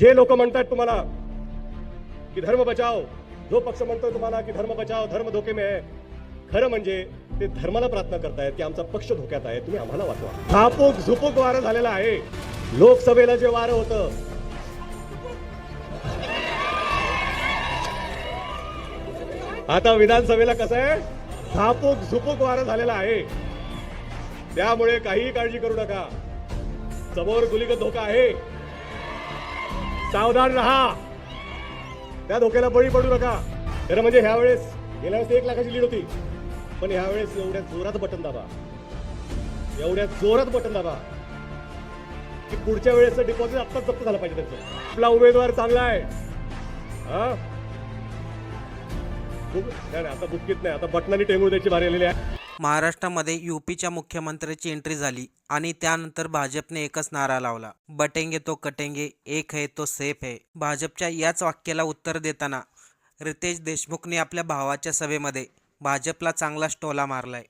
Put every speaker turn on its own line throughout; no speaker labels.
जे लोक म्हणतात तुम्हाला की धर्म बचाव जो पक्ष म्हणतोय तुम्हाला की धर्म बचाव धर्म धोके मे आहे खरं म्हणजे ते धर्माला प्रार्थना करतायत की आमचा पक्ष धोक्यात आहे तुम्ही आम्हाला वाचवा. थापूक झुपूक वारं झालेलं आहे. लोकसभेला जे वारं होतं आता विधानसभेला कसं आहे? थापूक झुपूक वारं झालेलं आहे. त्यामुळे काहीही काळजी करू नका. समोर गुलीगत धोका आहे. सावधान राहा. त्या धोक्याला बळी पडू नका. खरं म्हणजे ह्या वेळेस गेल्या वेळेस एक लाखाची लीड होती. पण ह्या वेळेस एवढ्या जोरात बटन दाबा. एवढ्या जोरात बटन दाबा. की पुढच्या वेळेस डिपॉझिट आत्ताच जप्त झालं पाहिजे त्याचं. आपला उमेदवार चांगला आहे. हा? बुक- नाही आता बुक्कीत नाही. आता बटनाने टेंगूळ द्यायची भारी आलेली आहे.
महाराष्ट्रामध्ये युपीच्या मुख्यमंत्र्याची एंट्री झाली आणि त्यानंतर भाजपने एकच नारा लावला. बटेंगे तो कटेंगे एक है तो सेफ है. भाजपच्या याच वाक्याला उत्तर देताना रितेश देशमुखने आपल्या भावाच्या सभेमध्ये भाजपला चांगलाच टोला मारलाय.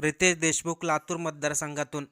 रितेश देशमुख लातूर मतदारसंघातून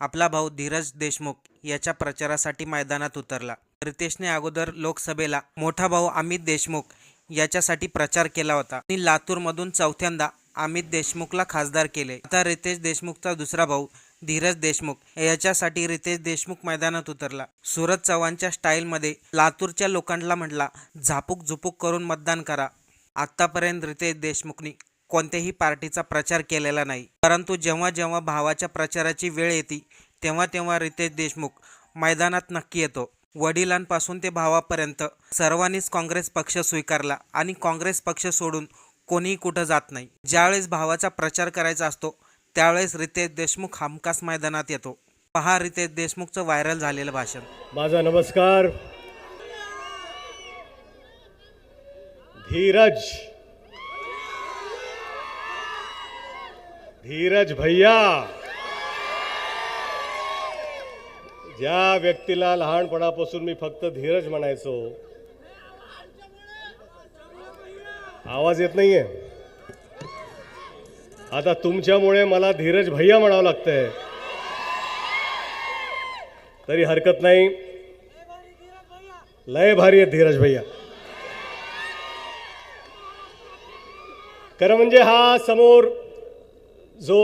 आपला भाऊ धीरज देशमुख याच्या प्रचारासाठी मैदानात उतरला. रितेशने अगोदर लोकसभेला मोठा भाऊ अमित देशमुख याच्यासाठी प्रचार केला होता. आणि लातूरमधून चौथ्यांदा अमित देशमुखला खासदार केले. आता रितेश देशमुखचा दुसरा भाऊ धीरज देशमुख. याच्यासाठी रितेश देशमुख मैदानात उतरला. सुरज चव्हाणच्या स्टाईलमध्ये लातूरच्या लोकांना म्हटला झापूक झुपूक करून मतदान करा. आत्तापर्यंत रितेश देशमुखनी कोणत्याही पार्टीचा प्रचार केलेला नाही. परंतु जेव्हा जेव्हा भावाच्या प्रचाराची वेळ येते तेव्हा तेव्हा रितेश देशमुख मैदानात नक्की येतो. वडिलांपासून ते भावापर्यंत सर्वांनीच काँग्रेस पक्ष स्वीकारला आणि काँग्रेस पक्ष सोडून कोणीही कुठं जात नाही. ज्यावेळेस भावाचा प्रचार करायचा असतो त्यावेळेस रितेश देशमुख हमखास मैदानात येतो. पहा रितेश देशमुखचं व्हायरल झालेलं भाषण.
माझा नमस्कार. धीरज. धीरज भैया. ज्या व्यक्तीला लहानपणापासून मी फक्त धीरज म्हणायचो आवाज येत नाहीये. आता तुमच्यामुळे मला धीरज भैया म्हणावं लागतंय. तरी हरकत नाही. लय भारी आहे धीरज भैया. खरं म्हणजे हा समोर जो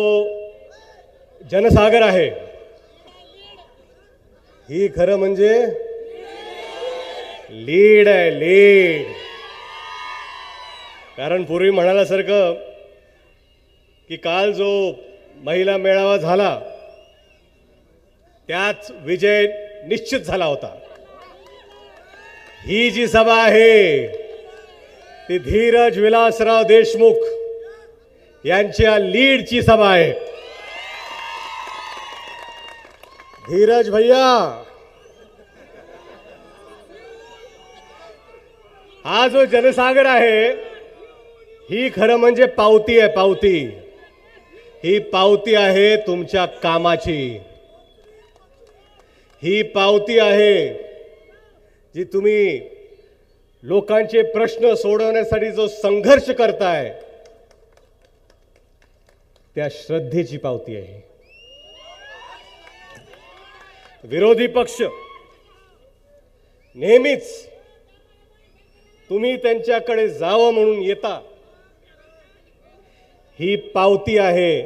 जनसागर आहे ही खरं म्हणजे लीड आहे लीड. कारण पूर्वी म्हणाल्यासारखं की काल जो महिला मेळावा झाला त्याच विजय निश्चित झाला होता. ही जी सभा आहे ती धीरज विलासराव देशमुख यांच्या लीडची सभा आहे. धीरज भैया हा जो जनसागर आहे ही खरं म्हणजे पावती आहे पावती. ही पावती आहे तुमच्या कामाची. ही पावती आहे जी तुम्ही लोकांचे प्रश्न सोडवण्यासाठी जो संघर्ष करताय त्या श्रद्धेची पावती आहे. विरोधी पक्ष नेहमीच तुम्ही त्यांच्याकडे जावं म्हणून येता. ही पावती आहे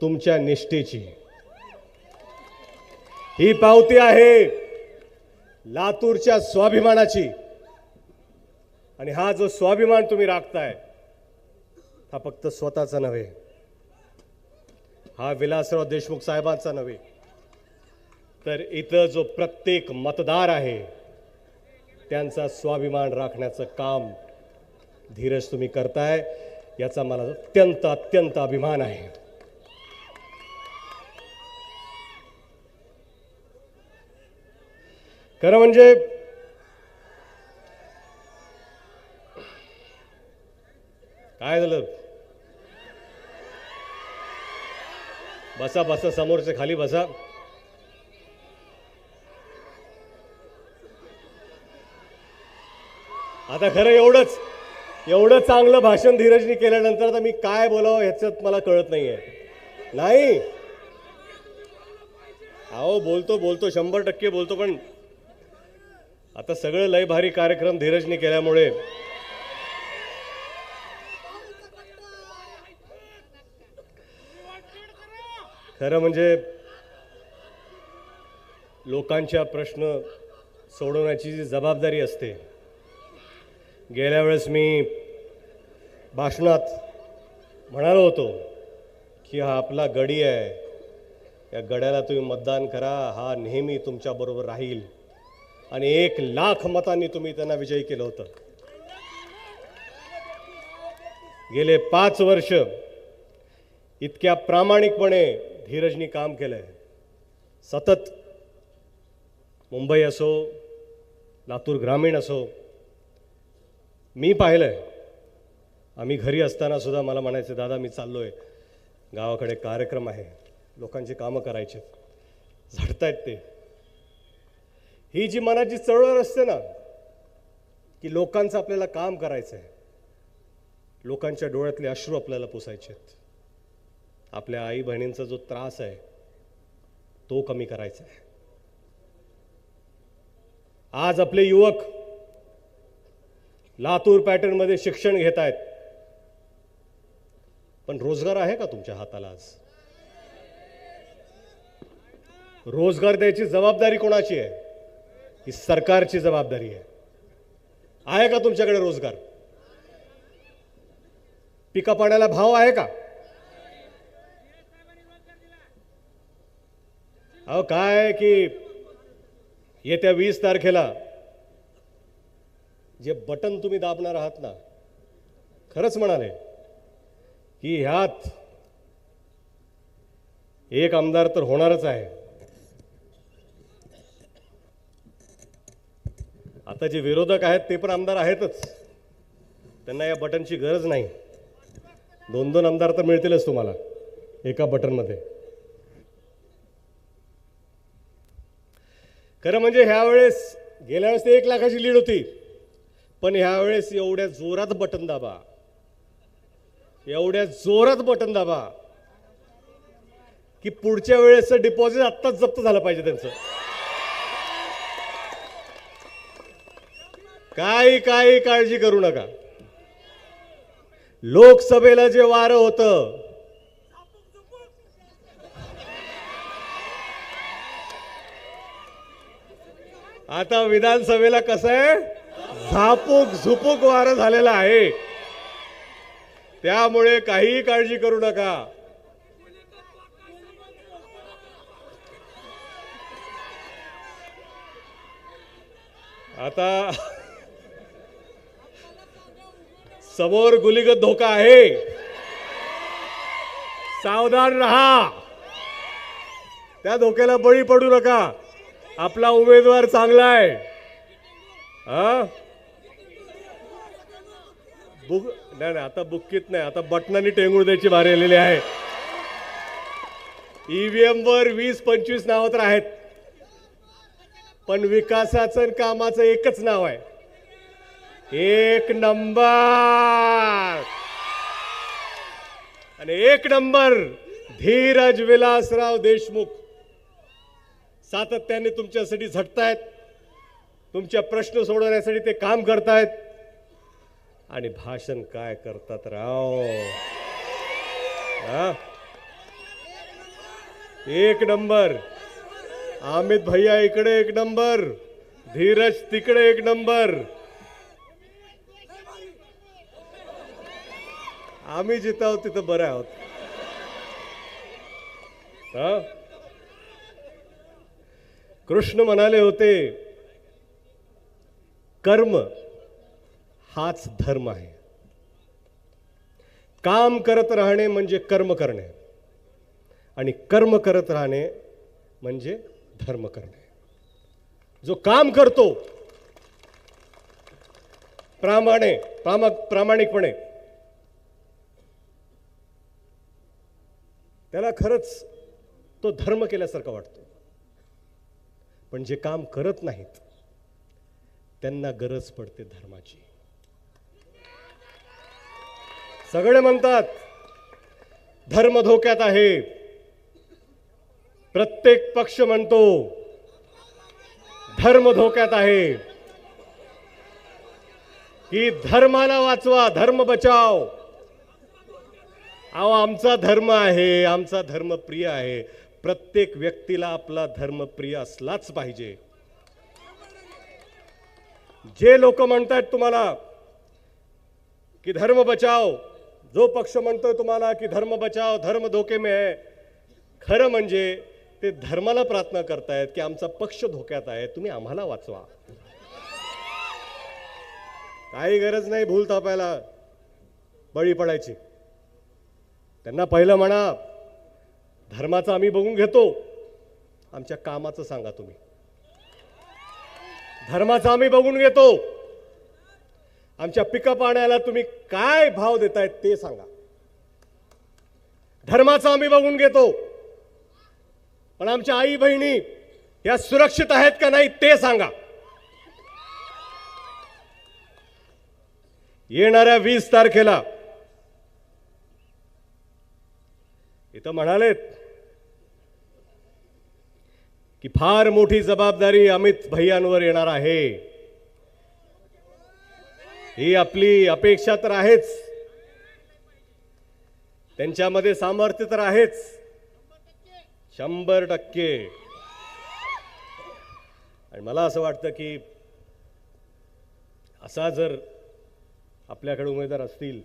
तुमच्या निष्ठेची. ही पावती आहे लातूरच्या स्वाभिमानाची. आणि हा जो स्वाभिमान तुम्ही राखताय हा फक्त स्वतःचा नव्हे. हा विलासराव देशमुख साहेबांचा नव्हे. तर इथं जो प्रत्येक मतदार आहे त्यांचा स्वाभिमान राखण्याचं काम धीरज तुम्ही करताय. याचा मला अत्यंत अत्यंत अभिमान आहे. खरं म्हणजे काय झालं? बसा बसा समोरचे खाली बसा. आता खरं एवढंच. एवढं चांगलं भाषण धीरजनी केल्यानंतर आता मी काय बोलावं ह्याच्यात मला कळत नाहीये. नाही. अहो बोलतो बोलतो शंभर टक्के बोलतो पण आता सगळं लय भारी कार्यक्रम धीरजने केल्यामुळे. खरं म्हणजे लोकांच्या प्रश्न सोडवण्याची जी जबाबदारी असते गेल्या वेळेस मी भाषणात म्हणालो होतो की हा आपला गडी आहे. या गड्याला तुम्ही मतदान करा हा नेहमी तुमच्याबरोबर राहील. आणि एक लाख मतांनी तुम्ही त्यांना विजयी केलं होतं. गेले पाच वर्ष इतक्या प्रामाणिकपणे धीरजनी काम केलंय. सतत मुंबई असो लातूर ग्रामीण असो मी पाहिलंय. आम्ही घरी असताना सुद्धा मला म्हणायचं दादा मी चाललोय. गावाकडे कार्यक्रम आहे. लोकांची कामं करायचे झडतायत ते. ही जी मनाची चळवळ असते ना की लोकांचं आपल्याला काम करायचं आहे लोकांच्या डोळ्यातले अश्रू आपल्याला पुसायचे आहेत. आपल्या आई बहिणींचा जो त्रास आहे तो कमी करायचा आहे. आज आपले युवक लातूर पॅटर्नमध्ये शिक्षण घेत आहेत पण रोजगार आहे का तुमच्या हाताला आज? रोजगार द्यायची जबाबदारी कोणाची आहे? ही सरकारची जबाबदारी आहे. आहे का तुमच्याकडे रोजगार? पिका पाण्याला भाव आहे का? अहो काय की येत्या वीस तारखेला जे बटन तुम्ही दाबणार आहात ना खरंच म्हणाले की ह्यात एक आमदार तर होणारच आहे. आता जे विरोधक आहेत ते पण आमदार आहेतच. त्यांना या बटनची गरज नाही. दोन दोन आमदार तर मिळतीलच तुम्हाला एका बटनमध्ये. खरं म्हणजे ह्यावेळेस गेल्या वेळेस ते एक लाखाची लीड होती. पण ह्यावेळेस एवढ्या जोरात बटन दाबा. एवढ्या जोरात बटन दाबा. की पुढच्या वेळेस डिपॉझिट आत्ताच जप्त झालं पाहिजे त्यांचं. काही काही काळजी करू नका. लोकसभेला जे वारं होतं आता विधानसभेला कसं आहे? झापूक झुपूक वारं झालेलं आहे. त्यामुळे काहीही काळजी करू नका. आता समोर गुलीगत धोका आहे. सावधान रहा. त्या धोक्याला बळी पडू नका. आपला उमेदवार चांगला आहे. हा? बुक नाही नाही आता बुक्कीत नाही आता बटनाने टेंगूळ द्यायची भारी आलेली आहे. ईव्हीएम वर वीस पंचवीस नाव तर आहेत. पण विकासाचं आणि कामाचं एकच नाव आहे. एक नंबर! आणि एक नंबर धीरज विलासराव देशमुख. सातत्याने तुमच्यासाठी झटतायत. तुमच्या प्रश्न सोडवण्यासाठी ते काम करतायत. आणि भाषण काय करतात राव? हा? एक नंबर. अमित भैया इकडे एक नंबर. धीरज तिकडे एक नंबर. आम्ही जिथं आहोत तिथं बरं आहोत. हा? कृष्ण म्हणाले होते कर्म हाच धर्म आहे. काम करत राहणे म्हणजे कर्म करणे आणि कर्म करत राहणे म्हणजे धर्म करणे. जो काम करतो प्रामाणे प्रामा प्रामाणिकपणे त्याला खरंच तो धर्म केल्यासारखा वाटतो. पण जे काम करत नाहीत त्यांना गरज पडते धर्माची. सगळे म्हणतात धर्म धोक्यात आहे. प्रत्येक पक्ष म्हणतो धर्म धोक्यात आहे. की धर्माला वाचवा धर्म बचाव. अहो आमचा धर्म आहे आमचा धर्म प्रिय आहे. प्रत्येक व्यक्तीला आपला धर्म प्रिय असलाच पाहिजे. जे लोक म्हणतात तुम्हाला की धर्म बचाव जो पक्ष म्हणतोय तुम्हाला की धर्म बचाव धर्म धोके में आहे खरं म्हणजे ते धर्माला प्रार्थना करतायत की आमचा पक्ष धोक्यात आहे तुम्ही आम्हाला वाचवा. काही गरज नाही भूल थापायला बळी पडायची. त्यांना पहिलं म्हणा धर्माचं आम्ही बघून घेतो आमच्या कामाचं सांगा तुम्ही. धर्माचं आम्ही बघून घेतो. आमच्या पिकअप पाण्याला तुम्ही काय भाव देतायत ते सांगा. धर्माचं आम्ही बघून घेतो. पण आमच्या आई बहिणी या सुरक्षित आहेत का नाही ते सांगा. येणाऱ्या वीस तारखेला इथं म्हणालेत की फार मोठी जबाबदारी अमित भैयांवर येणार आहे. ही आपली अपेक्षा तर आहेच. त्यांच्यामध्ये सामर्थ्य तर आहेच. शंभर टक्के. आणि मला असं वाटतं की असा जर आपल्याकडे उमेदवार असतील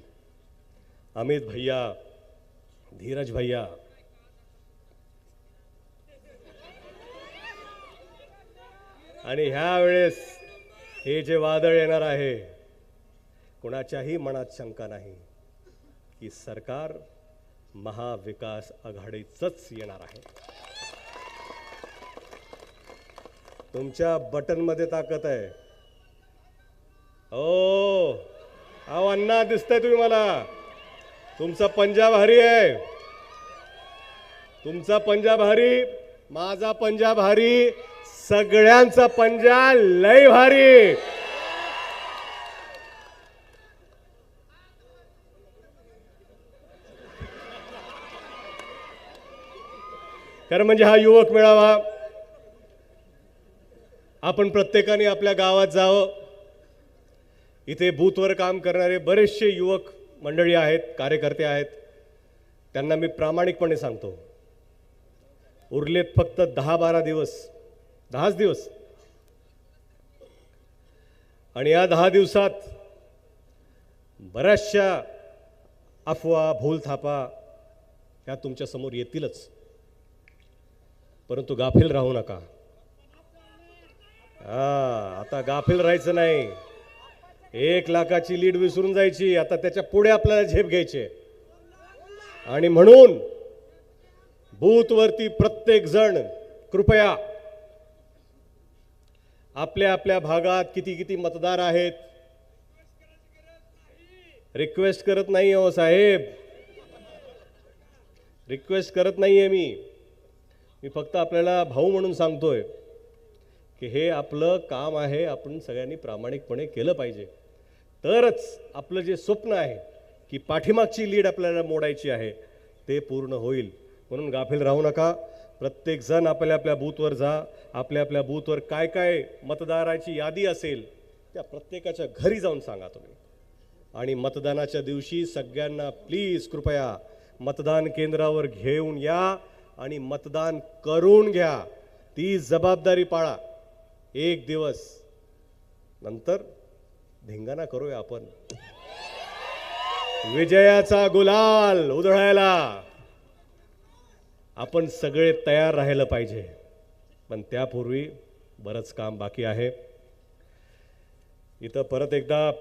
अमित भैया धीरज भैया आणि ह्या वेळेस हे जे वादळ येणार आहे कुणाच्याही मनात शंका नाही की सरकार महाविकास आघाडीचंच येणार आहे. तुमच्या बटनमध्ये ताकद आहे. ओ अहो अण्णा दिसतंय तुम्ही मला. तुमचा पंजाब हरी आहे. तुमचा पंजाब हरी माझा पंजाब हरी सगळ्यांचा पंजा लय भारी. कारण म्हणजे हा युवक मेळावा आपण प्रत्येकाने आपल्या गावात जावं. इथे बूथवर काम करणारे बरेचसे युवक मंडळी आहेत कार्यकर्ते आहेत. त्यांना मी प्रामाणिकपणे सांगतो उरलेत फक्त दहा बारा दिवस. दहाच दिवस. आणि या दहा दिवसात बऱ्याचशा अफवा भूलथापा ह्या तुमच्यासमोर येतीलच. परंतु गाफील राहू नका. हा आता गाफील राहायचं नाही. एक लाखाची लीड विसरून जायची आता त्याच्या पुढे आपल्याला झेप घ्यायची आणि म्हणून बूथवरती प्रत्येक जण कृपया आपल्या आपल्या भागात किती किती मतदार आहेत? रिक्वेस्ट करत नाही हो साहेब. रिक्वेस्ट करत नाही आहे मी. मी फक्त आपल्याला भाऊ म्हणून सांगतोय की हे आपलं काम आहे आपण सगळ्यांनी प्रामाणिकपणे केलं पाहिजे. तरच आपलं जे स्वप्न आहे की पाठीमागची लीड आपल्याला मोडायची आहे ते पूर्ण होईल. म्हणून गाफील राहू नका. प्रत्येकजण आपल्या आपल्या बूथवर जा आपल्या आपल्या बूथवर काय काय मतदाराची यादी असेल त्या प्रत्येकाच्या घरी जाऊन सांगा तुम्ही. आणि मतदानाच्या दिवशी सगळ्यांना प्लीज कृपया मतदान केंद्रावर घेऊन या आणि मतदान करून घ्या. ती जबाबदारी पाळा. एक दिवस. नंतर धिंगाणा करूया आपण. विजयाचा गुलाल उधळायला. आपण सगळे तयार राहिलं पाहिजे. पण त्यापूर्वी बरंच काम बाकी आहे. इथं परत एकदा